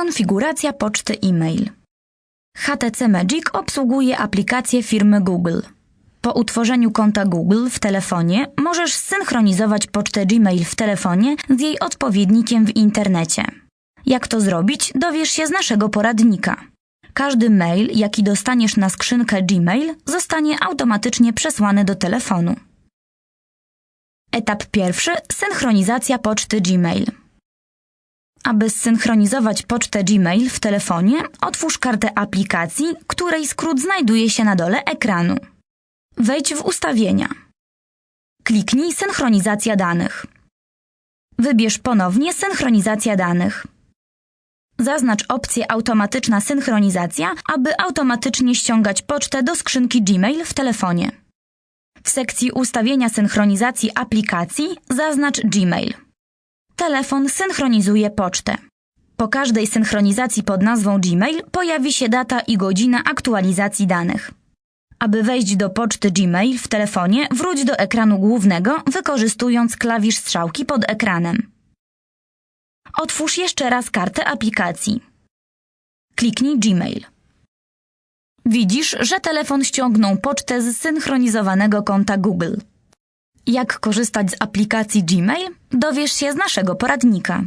Konfiguracja poczty e-mail. HTC Magic obsługuje aplikację firmy Google. Po utworzeniu konta Google w telefonie możesz zsynchronizować pocztę Gmail w telefonie z jej odpowiednikiem w internecie. Jak to zrobić, dowiesz się z naszego poradnika. Każdy mail, jaki dostaniesz na skrzynkę Gmail, zostanie automatycznie przesłany do telefonu. Etap pierwszy synchronizacja poczty Gmail. Aby zsynchronizować pocztę Gmail w telefonie, otwórz kartę aplikacji, której skrót znajduje się na dole ekranu. Wejdź w ustawienia. Kliknij synchronizacja danych. Wybierz ponownie synchronizacja danych. Zaznacz opcję automatyczna synchronizacja, aby automatycznie ściągać pocztę do skrzynki Gmail w telefonie. W sekcji ustawienia synchronizacji aplikacji zaznacz Gmail. Telefon synchronizuje pocztę. Po każdej synchronizacji pod nazwą Gmail pojawi się data i godzina aktualizacji danych. Aby wejść do poczty Gmail w telefonie, wróć do ekranu głównego, wykorzystując klawisz strzałki pod ekranem. Otwórz jeszcze raz kartę aplikacji. Kliknij Gmail. Widzisz, że telefon ściągnął pocztę z synchronizowanego konta Google. Jak korzystać z aplikacji Gmail? Dowiesz się z naszego poradnika.